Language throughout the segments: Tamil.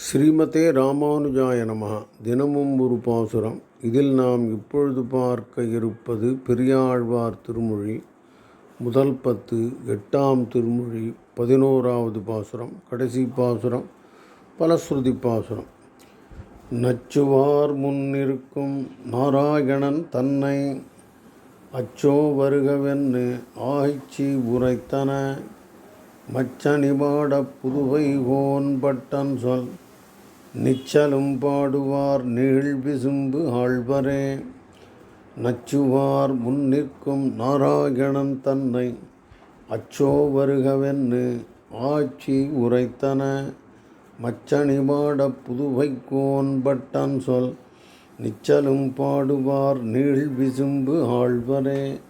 ஸ்ரீமதே ராமானுஜாய நமகா தினமும் ஒரு பாசுரம். இதில் நாம் இப்பொழுது பார்க்க இருப்பது பெரியாழ்வார் திருமொழி முதல் பத்து எட்டாம் திருமொழி பதினோராவது பாசுரம் கடைசி பாசுரம் பலஸ்ருதி பாசுரம். நச்சுவார் முன்னிருக்கும் நாராயணன் தன்னை அச்சோ வருகவென்னு ஆய்ச்சி உரைத்தன. மச்சனிபாட புதுவை கோன் பட்டன் சொல் நிச்சலும் பாடுவார் நீள் ஆழ்வரே. நச்சுவார் முன்னிற்கும் நாராயணன் தன்னை அச்சோ வருகவென்னு ஆட்சி உரைத்தன. மச்சனிபாட புதுவை கோன் பட்டன் சொல் நிச்சலும் பாடுவார் நீள் விசும்பு ஆழ்வரே.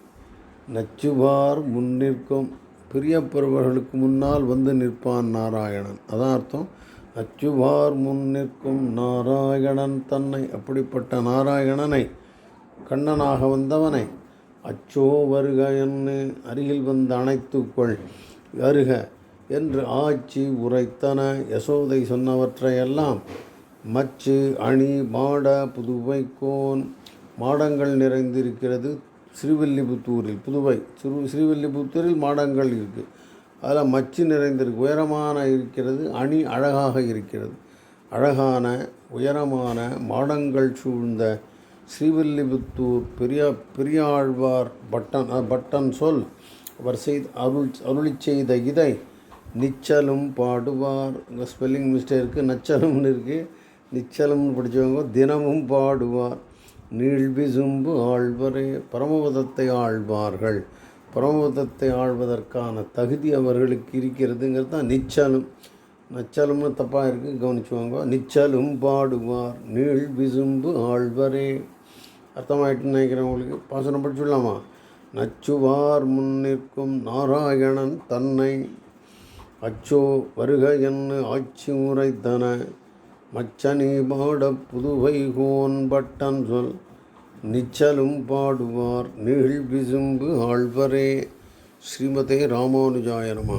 நச்சுவார் முன்னிற்கும் பிரியப்பெறுவர்களுக்கு முன்னால் வந்து நிற்பான் நாராயணன். அதான் அர்த்தம். அச்சுவார் முன் நிற்கும் நாராயணன் தன்னை அப்படிப்பட்ட நாராயணனை கண்ணனாக வந்தவனை அச்சோ வருக என்று அருகில் வந்து அணைத்துக்கொள் வருக என்று ஆட்சி உரைத்தன யசோதை சொன்னவற்றையெல்லாம் மச்சு அணி மாட புதுவைக்கோன் மாடங்கள் நிறைந்திருக்கிறது. ஸ்ரீவில்லிபுத்தூரில் புதுவை சிறு ஸ்ரீவில்லிபுத்தூரில் மாடங்கள் இருக்குது அதில் மச்சு நிறைந்திருக்கு. உயரமான இருக்கிறது அணி அழகாக இருக்கிறது. அழகான உயரமான மாடங்கள் சூழ்ந்த ஸ்ரீவில்லிபுத்தூர் பெரிய பெரியாழ்வார் பட்டன் பட்டன் சொல் அவர் செய்த அருள் அருளி செய்த இதை நிச்சலும் பாடுவார். இந்த ஸ்பெல்லிங் மிஸ்டேக்கு நச்சலும்னு இருக்குது நிச்சலம்னு படித்தவங்க தினமும் பாடுவார். நீழ்விசும்பு ஆழ்வரே பரமபதத்தை ஆழ்வார்கள். பரமபதத்தை ஆழ்வதற்கான தகுதி அவர்களுக்கு இருக்கிறதுங்கிறது தான் நிச்சலும். நச்சலும்னு தப்பாக இருக்குது கவனிச்சுவாங்க நிச்சலும் பாடுவார் நீள் விசும்பு ஆழ்வரே. அர்த்தமாயிட்டுன்னு நினைக்கிறேன் உங்களுக்கு. பாசனம் படிச்சுடலாமா? நச்சுவார் முன்னிற்கும் நாராயணன் தன்னை. அச்சோ வருக என்று ஆட்சி முறைத்தன. மச்சனி பாட புதுவை கோன் பட்டன் சொல். நிச்சலும் பாடுவார் நீள் விசும்பு ஆழ்வரே. ஸ்ரீமதே ராமானுஜாய நம.